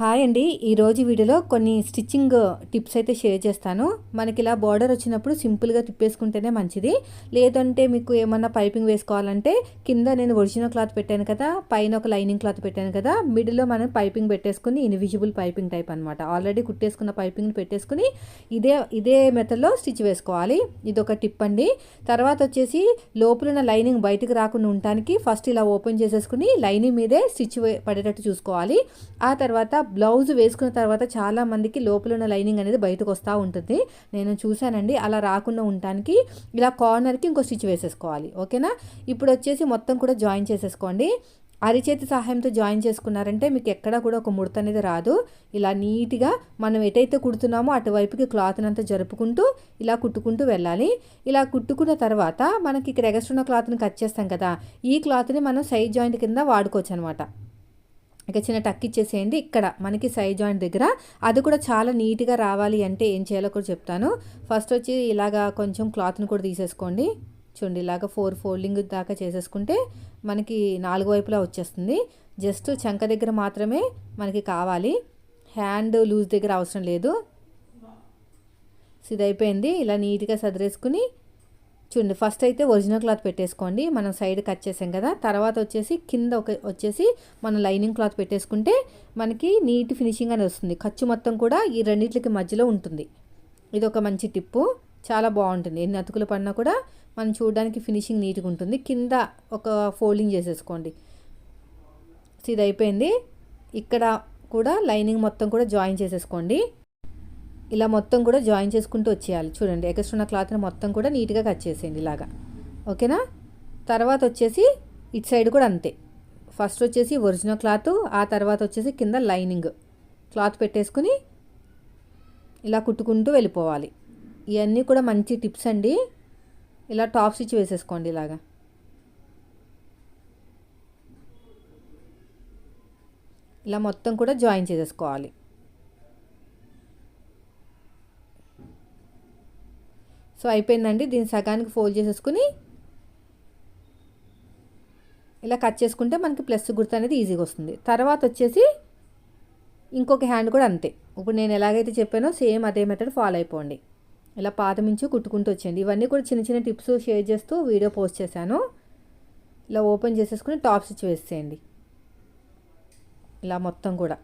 Hi అండి. ఈరోజు వీడియోలో కొన్ని స్టిచ్చింగ్ టిప్స్ అయితే షేర్ చేస్తాను. మనకి ఇలా బార్డర్ వచ్చినప్పుడు సింపుల్గా తిప్పేసుకుంటేనే మంచిది. లేదంటే మీకు ఏమన్నా పైపింగ్ వేసుకోవాలంటే కింద నేను ఒరిజినల్ క్లాత్ పెట్టాను కదా పైన ఒక లైనింగ్ క్లాత్ పెట్టాను కదా మిడిల్లో మనం పైపింగ్ పెట్టేసుకుని ఇన్విజిబుల్ పైపింగ్ టైప్ అనమాట ఆల్రెడీ కుట్టేసుకున్న పైపింగ్ పెట్టేసుకుని ఇదే ఇదే మెథడ్లో స్టిచ్ వేసుకోవాలి. ఇది ఒక టిప్ అండి. తర్వాత వచ్చేసి లోపల ఉన్న లైనింగ్ బయటకు రాకుండా ఉండటానికి ఫస్ట్ ఇలా ఓపెన్ చేసేసుకుని లైనింగ్ మీదే స్టిచ్ పడేటట్టు చూసుకోవాలి. ఆ తర్వాత బ్లౌజ్ వేసుకున్న తర్వాత చాలా మందికి లోపల ఉన్న లైనింగ్ అనేది బయటకు వస్తూ ఉంటుంది. నేను చూశానండి. అలా రాకుండా ఉండటానికి ఇలా కార్నర్కి ఇంకో స్టిచ్ వేసేసుకోవాలి. ఓకేనా? ఇప్పుడు వచ్చేసి మొత్తం కూడా జాయిన్ చేసేసుకోండి. అరిచేతి సహాయంతో జాయిన్ చేసుకున్నారంటే మీకు ఎక్కడ కూడా ఒక ముడత అనేది రాదు. ఇలా నీట్గా మనం ఎటైతే కుడుతున్నామో అటువైపుకి క్లాత్ని అంతా జరుపుకుంటూ ఇలా కుట్టుకుంటూ వెళ్ళాలి. ఇలా కుట్టుకున్న తర్వాత మనకి ఇక్కడ ఎగస్ట్రున్న క్లాత్ని కట్ చేస్తాం కదా ఈ క్లాత్ని మనం సైడ్ జాయింట్ కింద వాడుకోవచ్చు అనమాట ఇక చిన్న టక్ ఇచ్చేసేయండి. ఇక్కడ మనకి సైడ్ జాయింట్ దగ్గర అది కూడా చాలా నీట్గా రావాలి అంటే ఏం చేయాలో కూడా చెప్తాను. ఫస్ట్ వచ్చి ఇలాగా కొంచెం క్లాత్ని కూడా తీసేసుకోండి. చూడండి ఇలాగ ఫోర్ ఫోల్డింగ్ దాకా చేసేసుకుంటే మనకి నాలుగు వైపులా వచ్చేస్తుంది. జస్ట్ చంక దగ్గర మాత్రమే మనకి కావాలి. హ్యాండ్ లూజ్ దగ్గర అవసరం లేదు. ఇది అయిపోయింది ఇలా నీట్గా సదిరేసుకుని చూడండి ఫస్ట్ అయితే ఒరిజినల్ క్లాత్ పెట్టేసుకోండి. మనం సైడ్ కట్ చేసాం కదా తర్వాత వచ్చేసి కింద ఒక వచ్చేసి మనం లైనింగ్ క్లాత్ పెట్టేసుకుంటే మనకి నీట్ ఫినిషింగ్ అని వస్తుంది. ఖర్చు మొత్తం కూడా ఈ రెండింటికి మధ్యలో ఉంటుంది. ఇది ఒక మంచి టిప్పు చాలా బాగుంటుంది. ఎన్ని అతుకులు పడినా కూడా మనం చూడడానికి ఫినిషింగ్ నీట్గా ఉంటుంది. కింద ఒక ఫోల్డింగ్ చేసేసుకోండి. ఇది అయిపోయింది. ఇక్కడ కూడా లైనింగ్ మొత్తం కూడా జాయిన్ చేసేసుకోండి. ఇలా మొత్తం కూడా జాయిన్ చేసుకుంటూ వచ్చేయాలి. చూడండి ఎక్స్ట్రా ఉన్న క్లాత్ని మొత్తం కూడా నీట్గా కట్ చేసేయండి ఇలాగా. ఓకేనా? తర్వాత వచ్చేసి ఇటు సైడ్ కూడా అంతే. ఫస్ట్ వచ్చేసి ఒరిజినల్ క్లాత్ ఆ తర్వాత వచ్చేసి కింద లైనింగ్. క్లాత్ పెట్టేసుకుని ఇలా కుట్టుకుంటూ వెళ్ళిపోవాలి. ఇవన్నీ కూడా మంచి టిప్స్ అండి. ఇలా టాప్ స్టిచ్ వేసేసుకోండి ఇలాగా. ఇలా మొత్తం కూడా జాయిన్ చేసేసుకోవాలి. సో అయిపోయిందండి. దీన్ని సగానికి ఫోల్డ్ చేసేసుకుని ఇలా కట్ చేసుకుంటే మనకి ప్లస్ గుర్తు అనేది ఈజీగా వస్తుంది. తర్వాత వచ్చేసి ఇంకొక హ్యాండ్ కూడా అంతే. ఇప్పుడు నేను ఎలాగైతే చెప్పానో సేమ్ అదే మెథడ్ ఫాలో అయిపోండి. ఇలా పాత కుట్టుకుంటూ వచ్చేయండి. ఇవన్నీ కూడా చిన్న చిన్న టిప్స్ షేర్ చేస్తూ వీడియో పోస్ట్ చేశాను. ఇలా ఓపెన్ చేసేసుకుని టాప్ స్టిచ్ వేసేయండి. ఇలా మొత్తం కూడా.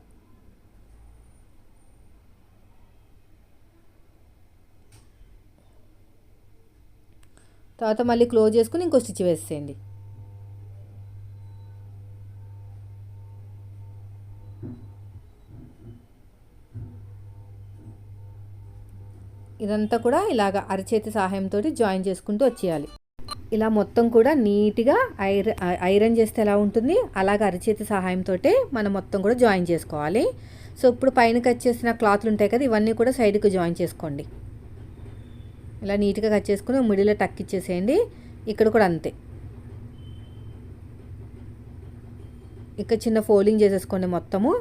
తర్వాత మళ్ళీ క్లోజ్ చేసుకుని ఇంకో స్టిచ్ వేసేయండి. ఇదంతా కూడా ఇలాగ అరచేతి సహాయంతో జాయిన్ చేసుకుంటూ వచ్చేయాలి. ఇలా మొత్తం కూడా నీట్గా ఐరన్ ఐరన్ చేస్తే ఎలా ఉంటుంది? అలాగ అరచేతి సహాయంతో మనం మొత్తం కూడా జాయిన్ చేసుకోవాలి. సో ఇప్పుడు పైన కట్ చేసిన క్లాత్లు ఉంటాయి కదా ఇవన్నీ కూడా సైడ్కి జాయిన్ చేసుకోండి. ఇలా నీట్గా కట్ చేసుకుని మిడిల్లో టక్ ఇచ్చేసేయండి. ఇక్కడ కూడా అంతే. ఇక్కడ చిన్న ఫోల్డింగ్ చేసేసుకోండి మొత్తము.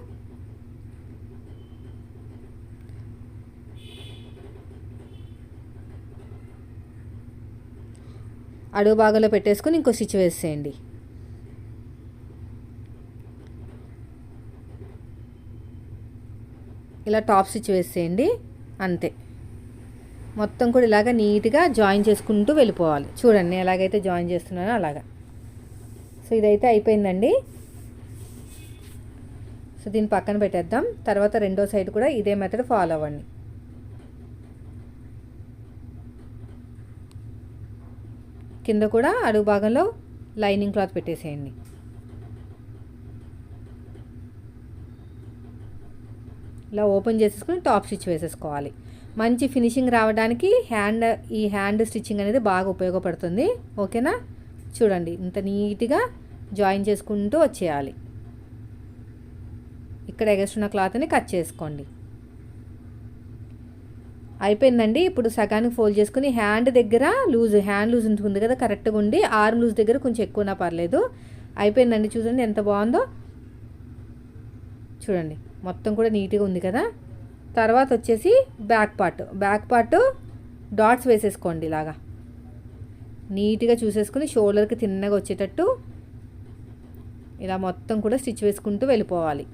అడుగు భాగంలో పెట్టేసుకుని ఇంకో స్టిచ్ వేసేయండి. ఇలా టాప్ స్టిచ్ వేసేయండి. అంతే. మొత్తం కూడా ఇలాగ నీట్గా జాయిన్ చేసుకుంటూ వెళ్ళిపోవాలి. చూడండి ఎలాగైతే జాయిన్ చేస్తున్నానో అలాగా. సో ఇదైతే అయిపోయిందండి. సో దీన్ని పక్కన పెట్టేద్దాం. తర్వాత రెండో సైడ్ కూడా ఇదే మెథడ్ ఫాలో అవ్వండి. కింద కూడా అడుగు భాగంలో లైనింగ్ క్లాత్ పెట్టేసేయండి. ఇలా ఓపెన్ చేసేసుకుని టాప్ స్టిచ్ వేసేసుకోవాలి. మంచి ఫినిషింగ్ రావడానికి హ్యాండ్ ఈ హ్యాండ్ స్టిచ్చింగ్ అనేది బాగా ఉపయోగపడుతుంది. ఓకేనా? చూడండి ఇంత నీట్గా జాయిన్ చేసుకుంటూ వచ్చేయాలి. ఇక్కడ ఎగస్ట్రున్న క్లాత్ని కట్ చేసుకోండి. అయిపోయిందండి. ఇప్పుడు సగానికి ఫోల్డ్ చేసుకుని హ్యాండ్ దగ్గర లూజ్ హ్యాండ్ లూజ్ ఉంటుంది కదా కరెక్ట్గా ఉండి ఆర్మ్ లూజ్ దగ్గర కొంచెం ఎక్కువనా పర్లేదు. అయిపోయిందండి చూడండి ఎంత బాగుందో. చూడండి మొత్తం కూడా నీట్గా ఉంది కదా. తర్వాత వచ్చేసి back part back part dots వేసేసుకోండి ఇలాగా. నీట్గా చూసేసుకుని షోల్డర్కి తిన్నగా వచ్చేటట్టు ఇలా మొత్తం కూడా స్టిచ్ వేసుకుంటూ వెళ్ళిపోవాలి.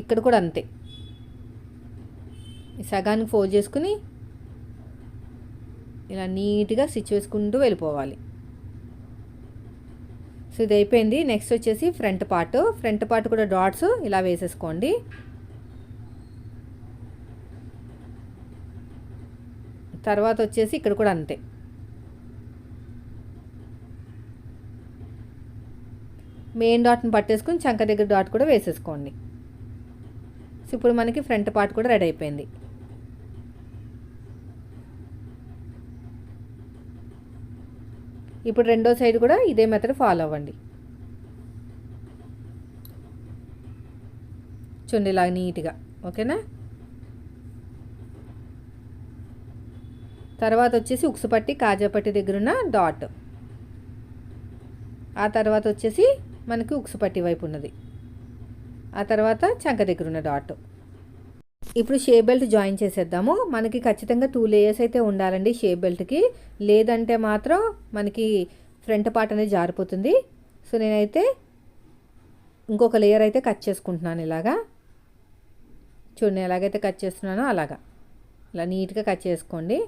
ఇక్కడ కూడా అంతే. సగానికి ఫోల్డ్ చేసుకుని ఇలా నీట్గా స్టిచ్ వేసుకుంటూ వెళ్ళిపోవాలి. సో ఇది అయిపోయింది. నెక్స్ట్ వచ్చేసి ఫ్రంట్ పార్ట్ ఫ్రంట్ పార్ట్ కూడా డాట్స్ ఇలా వేసేసుకోండి. తర్వాత వచ్చేసి ఇక్కడ కూడా అంతే. మెయిన్ డాట్ని పట్టేసుకుని చంక దగ్గర డాట్ కూడా వేసేసుకోండి. సో ఇప్పుడు మనకి ఫ్రంట్ పార్ట్ కూడా రెడీ అయిపోయింది. ఇప్పుడు రెండో సైడ్ కూడా ఇదే మెథడ్ ఫాలో అవ్వండి. చూడండి నీట్గా ఓకేనా? తర్వాత వచ్చేసి ఉక్సుపట్టి కాజాపట్టి దగ్గర ఉన్న డాట్ ఆ తర్వాత వచ్చేసి మనకి ఉక్సుపట్టి వైపు ఉన్నది. ఆ తర్వాత చంక దగ్గర ఉన్న డాట్ ఇప్పుడు షే బెల్ట్ జాయిన్ చేసేద్దాము. మనకి ఖచ్చితంగా టూ లేయర్స్ అయితే ఉండాలండి షే బెల్ట్కి లేదంటే మాత్రం మనకి ఫ్రంట్ పార్ట్ అనేది జారిపోతుంది. సో నేనైతే ఇంకొక లేయర్ అయితే కట్ చేసుకుంటున్నాను ఇలాగా. చూడండి ఎలాగైతే కట్ చేస్తున్నానో అలాగా. ఇలా నీట్గా కట్ చేసుకోండి.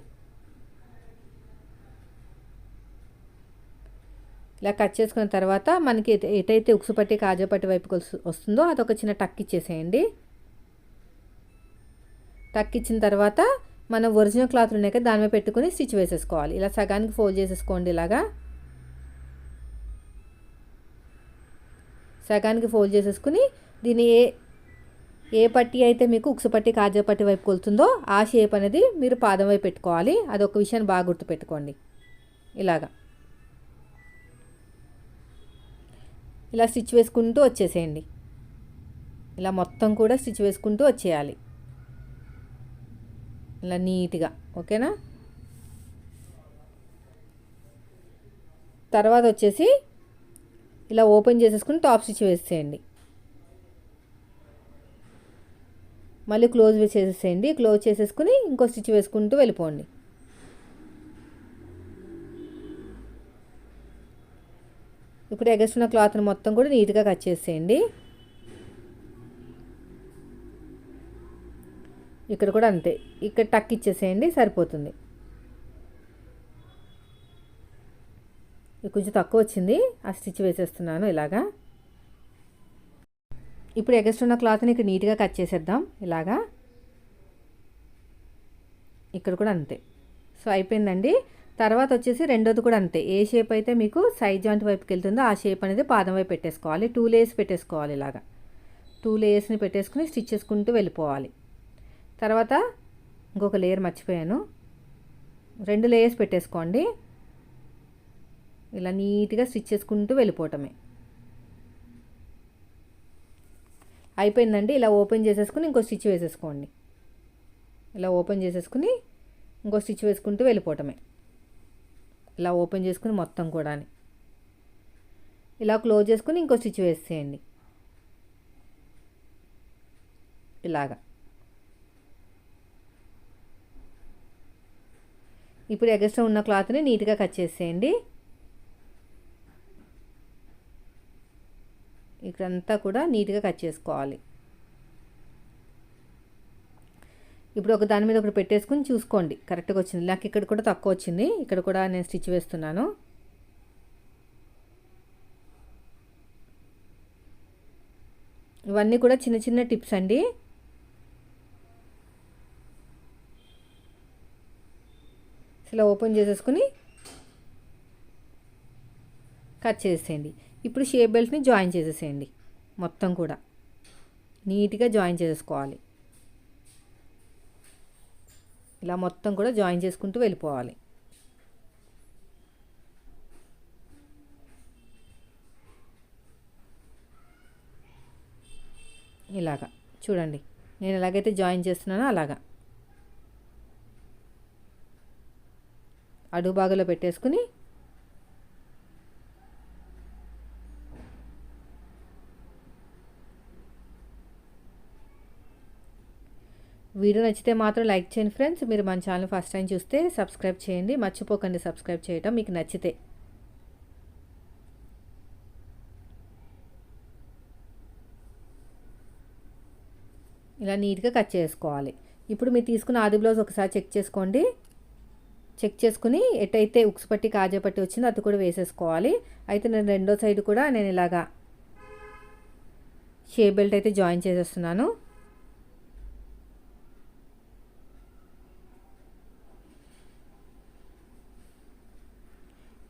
ఇలా కట్ చేసుకున్న తర్వాత మనకి ఎటైతే ఉక్సుపట్టి కాజాపట్టి వైపుకి వస్తుందో అదొక చిన్న టక్ ఇచ్చేసేయండి. టక్ ఇచ్చిన తర్వాత మనం ఒరిజినల్ క్లాత్ ఉన్నాయి కదా దాని మీద పెట్టుకుని స్టిచ్ వేసేసుకోవాలి. ఇలా సగానికి ఫోల్డ్ చేసేసుకోండి ఇలాగా. సగానికి ఫోల్డ్ చేసేసుకుని దీన్ని ఏ ఏ పట్టి అయితే మీకు ఉక్సు పట్టి కాజా పట్టి వైపు కొలుతుందో ఆ షేప్ అనేది మీరు పాదం వైపు పెట్టుకోవాలి. అదొక విషయాన్ని బాగా గుర్తుపెట్టుకోండి. ఇలాగా. ఇలా స్టిచ్ వేసుకుంటూ వచ్చేసేయండి. ఇలా మొత్తం కూడా స్టిచ్ వేసుకుంటూ వచ్చేయాలి. ఇలా నీట్గా ఓకేనా? తర్వాత వచ్చేసి ఇలా ఓపెన్ చేసేసుకుని టాప్ స్టిచ్ వేసేయండి. మళ్ళీ క్లోజ్ చేసేసేయండి. క్లోజ్ చేసేసుకుని ఇంకో స్టిచ్ వేసుకుంటూ వెళ్ళిపోండి. ఇప్పుడు ఎగసిన క్లాత్ని మొత్తం కూడా నీట్గా కట్ చేసేయండి. ఇక్కడ కూడా అంతే. ఇక్కడ టక్ ఇచ్చేసేయండి సరిపోతుంది. కొంచెం తక్కువ వచ్చింది ఆ స్టిచ్ వేసేస్తున్నాను ఇలాగా. ఇప్పుడు ఎగస్ట్ ఉన్న క్లాత్ని ఇక్కడ నీట్గా కట్ చేసేద్దాం ఇలాగా. ఇక్కడ కూడా అంతే. సో అయిపోయిందండి. తర్వాత వచ్చేసి రెండోది కూడా అంతే. ఏ షేప్ అయితే మీకు సైడ్ జాయింట్ వైపుకి వెళ్తుందో ఆ షేప్ అనేది పాదం వైపు పెట్టేసుకోవాలి. టూ లేయర్స్ పెట్టేసుకోవాలి ఇలాగా. టూ లేయర్స్ని పెట్టేసుకుని స్టిచ్ చేసుకుంటూ వెళ్ళిపోవాలి. తర్వాత ఇంకొక లేయర్ మర్చిపోయాను. రెండు లేయర్స్ పెట్టేసుకోండి. ఇలా నీట్గా స్టిచ్ చేసుకుంటూ వెళ్ళిపోవటమే. అయిపోయిందండి. ఇలా ఓపెన్ చేసేసుకుని ఇంకో స్టిచ్ వేసేసుకోండి. ఇలా ఓపెన్ చేసేసుకుని ఇంకో స్టిచ్ వేసుకుంటూ వెళ్ళిపోవటమే. ఇలా ఓపెన్ చేసుకుని మొత్తం కూడా ఇలా క్లోజ్ చేసుకుని ఇంకో స్టిచ్ వేసేయండి. ఇలాగా. ఇప్పుడు ఎగస్ట్రా ఉన్న క్లాత్ని నీట్గా కట్ చేసేయండి. ఇక్కడంతా కూడా నీట్గా కట్ చేసుకోవాలి. ఇప్పుడు ఒక దాని మీద ఒకటి పెట్టేసుకుని చూసుకోండి. కరెక్ట్గా వచ్చింది. నాకు ఇక్కడ కూడా తక్కువ వచ్చింది. ఇక్కడ కూడా నేను స్టిచ్ వేస్తున్నాను. ఇవన్నీ కూడా చిన్న చిన్న టిప్స్ అండి. ఇలా ఓపెన్ చేసేసుకుని కట్ చేసేయండి ఇప్పుడు షేప్ బెల్ట్ని జాయిన్ చేసేసేయండి. మొత్తం కూడా. నీట్గా జాయిన్ చేసేసుకోవాలి. ఇలా మొత్తం కూడా జాయిన్ చేసుకుంటూ వెళ్ళిపోవాలి. ఇలాగా. చూడండి. నేను ఎలాగైతే జాయిన్ చేస్తున్నానో అలాగా. అడుగు బాగులో పెట్టేసుకుని వీడియో నచ్చితే మాత్రం లైక్ చేయండి ఫ్రెండ్స్. మీరు మన ఛానల్ ఫస్ట్ టైం చూస్తే సబ్స్క్రైబ్ చేయండి. మర్చిపోకండి సబ్స్క్రైబ్ చేయటం మీకు నచ్చితే. ఇలా నీట్గా కట్ చేసుకోవాలి. ఇప్పుడు మీరు తీసుకున్న ఆది బ్లౌజ్ ఒకసారి చెక్ చేసుకోండి. చెక్ చేసుకుని ఎటైతే ఉక్స్ పట్టి కాజా పట్టి వచ్చిందో అది కూడా వేసేసుకోవాలి. అయితే నేను రెండో సైడ్ కూడా నేను ఇలాగా షే బెల్ట్ అయితే జాయిన్ చేసేస్తున్నాను.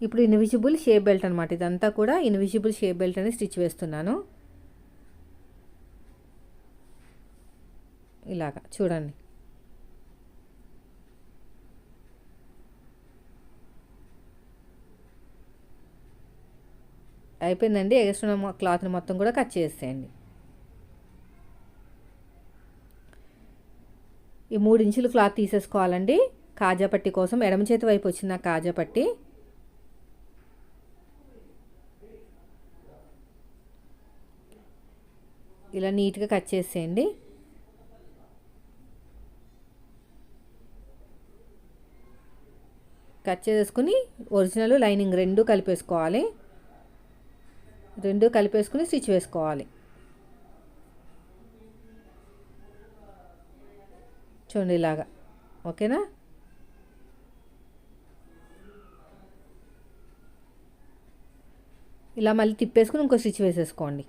ఇప్పుడు ఇన్విజిబుల్ షేప్ బెల్ట్ అనమాట ఇదంతా కూడా ఇన్విజిబుల్ షేప్ బెల్ట్ అని స్టిచ్ వేస్తున్నాను. ఇలాగా చూడండి. అయిపోయిందండి. ఎక్స్ట్రా క్లాత్ని మొత్తం కూడా కట్ చేసేయండి. ఈ మూడు ఇంచులు క్లాత్ తీసేసుకోవాలండి. కాజా పట్టి కోసం ఎడమ చేతి వైపు వచ్చిన కాజా ఇలా నీట్గా కట్ చేసేయండి. కట్ చేసుకుని ఒరిజినల్ లైనింగ్ రెండు కలిపేసుకోవాలి. రెండు కలిపేసుకుని స్టిచ్ వేసుకోవాలి. చూడండి ఇలాగా. ఓకేనా? ఇలా మళ్ళీ తిప్పేసుకుని ఇంకో స్టిచ్ వేసేసుకోండి.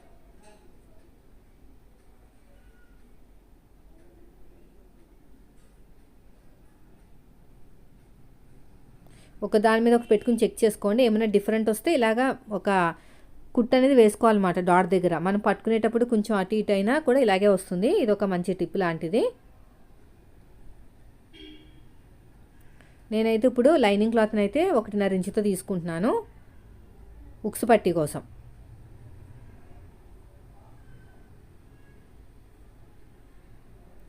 ఒక దాని మీద ఒక పెట్టుకుని చెక్ చేసుకోండి. ఏమైనా డిఫరెంట్ వస్తే ఇలాగా ఒక కుట్ అనేది వేసుకోవాలన్నమాట డాట్ దగ్గర. మనం పట్టుకునేటప్పుడు కొంచెం అటు ఇటు అయినా కూడా ఇలాగే వస్తుంది. ఇది ఒక మంచి టిప్ లాంటిది. నేనైతే ఇప్పుడు లైనింగ్ క్లాత్ని అయితే ఒకటిన్నర ఇంచుతో తీసుకుంటున్నాను. ఉక్స్ పట్టి కోసం.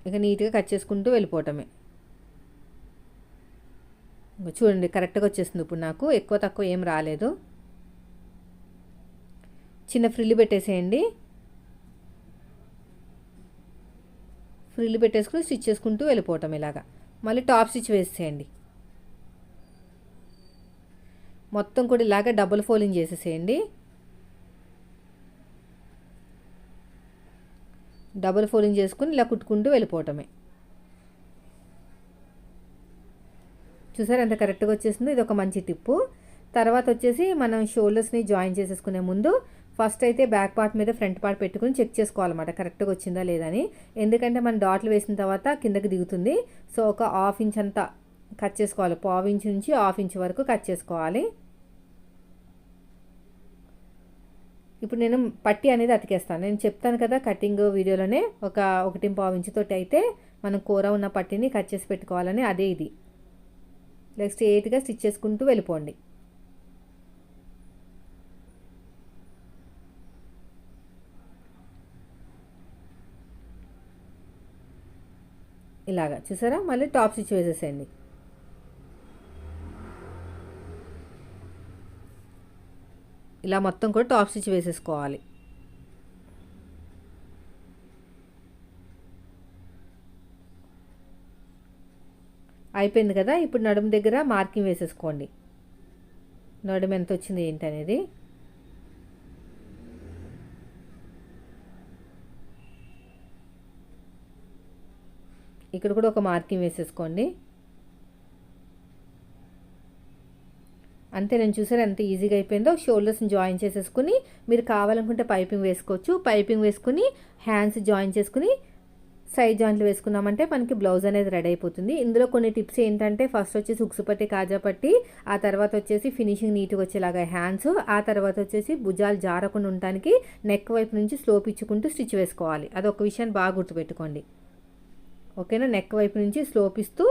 ఇక నీట్గా కట్ చేసుకుంటూ వెళ్ళిపోవటమే. చూడండి కరెక్ట్గా వచ్చేస్తుంది ఇప్పుడు నాకు ఎక్కువ తక్కువ ఏం రాలేదు. చిన్న ఫ్రిల్లు పెట్టేసేయండి. ఫ్రిల్లు పెట్టేసుకుని స్టిచ్ చేసుకుంటూ వెళ్ళిపోవటం ఇలాగా. మళ్ళీ టాప్ స్టిచ్ వేసేయండి మొత్తం కూడా ఇలాగ డబుల్ ఫోలింగ్ చేసేసేయండి. డబుల్ ఫోలింగ్ చేసుకుని ఇలా కుట్టుకుంటూ వెళ్ళిపోవటమే. చూసారు? ఎంత కరెక్ట్గా వచ్చేసిందో. ఇది ఒక మంచి టిప్పు. తర్వాత వచ్చేసి మనం షోల్డర్స్ని జాయిన్ చేసేసుకునే ముందు ఫస్ట్ అయితే బ్యాక్ పార్ట్ మీద ఫ్రంట్ పార్ట్ పెట్టుకుని చెక్ చేసుకోవాలన్నమాట. కరెక్ట్గా వచ్చిందా లేదని ఎందుకంటే మనం డాట్లు వేసిన తర్వాత కిందకి దిగుతుంది. సో ఒక హాఫ్ ఇంచ్ అంతా కట్ చేసుకోవాలి. పావు ఇంచ్ నుంచి హాఫ్ ఇంచ్ వరకు కట్ చేసుకోవాలి. ఇప్పుడు నేను పట్టి అనేది అతికేస్తాను. నేను చెప్తాను కదా కటింగ్ వీడియోలోనే ఒక ఒకటి పావు ఇంచుతోటి అయితే మనం కూర ఉన్న పట్టిని కట్ చేసి పెట్టుకోవాలని. అదే ఇది. లైక్ స్ట్రేట్గా స్టిచ్ చేసుకుంటూ వెళ్ళిపోండి. ఇలాగా. చూసారా? మళ్ళీ టాప్ స్టిచ్ వేసేసేయండి. ఇలా మొత్తం కూడా టాప్ స్టిచ్ వేసేసుకోవాలి. అయిపోయింది కదా ఇప్పుడు నడుము దగ్గర మార్కింగ్ వేసేసుకోండి. నడుము ఎంత వచ్చింది ఏంటి అనేది ఇక్కడ కూడా ఒక మార్కింగ్ వేసేసుకోండి. అంతే నేను చూసారు ఎంత ఈజీగా అయిపోయిందో? షోల్డర్స్ని జాయిన్ చేసేసుకుని మీరు కావాలనుకుంటే పైపింగ్ వేసుకోవచ్చు. పైపింగ్ వేసుకుని హ్యాండ్స్ జాయిన్ చేసుకుని సైడ్ జాయింట్లు వేసుకున్నామంటే మనకి బ్లౌజ్ అనేది రెడీ అయిపోతుంది. ఇందులో కొన్ని టిప్స్ ఏంటంటే ఫస్ట్ వచ్చేసి ఉక్సు పట్టి కాజా పట్టి ఆ తర్వాత వచ్చేసి ఫినిషింగ్ నీట్గా వచ్చేలాగా హ్యాండ్స్ ఆ తర్వాత వచ్చేసి భుజాలు జారకుండా ఉండటానికి నెక్ వైపు నుంచి స్లోప్ ఇచ్చుకుంటూ స్టిచ్ వేసుకోవాలి. అది ఒక విషయాన్ని బాగా గుర్తుపెట్టుకోండి. ఓకేనా? నెక్ వైపు నుంచి స్లోప్ ఇస్తూ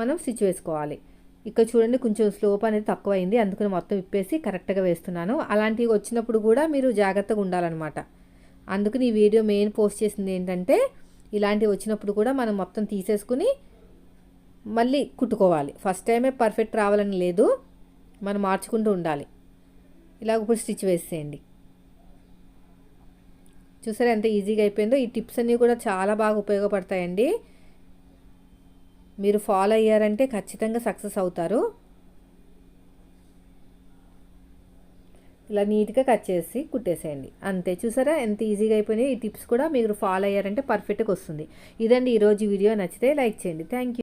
మనం స్టిచ్ వేసుకోవాలి. ఇక్కడ చూడండి కొంచెం స్లోప్ అనేది తక్కువైంది. అందుకని మొత్తం విప్పేసి కరెక్ట్గా వేస్తున్నాను. అలాంటివి వచ్చినప్పుడు కూడా మీరు జాగ్రత్తగా ఉండాలన్నమాట. అందుకని ఈ వీడియో మెయిన్ పోస్ట్ చేసింది ఏంటంటే ఇలాంటివి వచ్చినప్పుడు కూడా మనం మొత్తం తీసేసుకుని మళ్ళీ కుట్టుకోవాలి. ఫస్ట్ టైమే పర్ఫెక్ట్ రావాలని లేదు. మనం మార్చుకుంటూ ఉండాలి. ఇలాగ ఇప్పుడు స్టిచ్ వేసేయండి. చూసారా ఎంత ఈజీగా అయిపోయిందో? ఈ టిప్స్ అన్నీ కూడా చాలా బాగా ఉపయోగపడతాయండి. మీరు ఫాలో అయ్యారంటే ఖచ్చితంగా సక్సెస్ అవుతారు. ఇలా నీట్గా కట్ చేసి కుట్టేసేయండి. అంతే చూసారా? ఎంత ఈజీగా అయిపోయినాయి ఈ టిప్స్ కూడా మీరు ఫాలో అయ్యారంటే పర్ఫెక్ట్గా వస్తుంది. ఇదండి ఈరోజు వీడియో. నచ్చితే లైక్ చేయండి. Thank you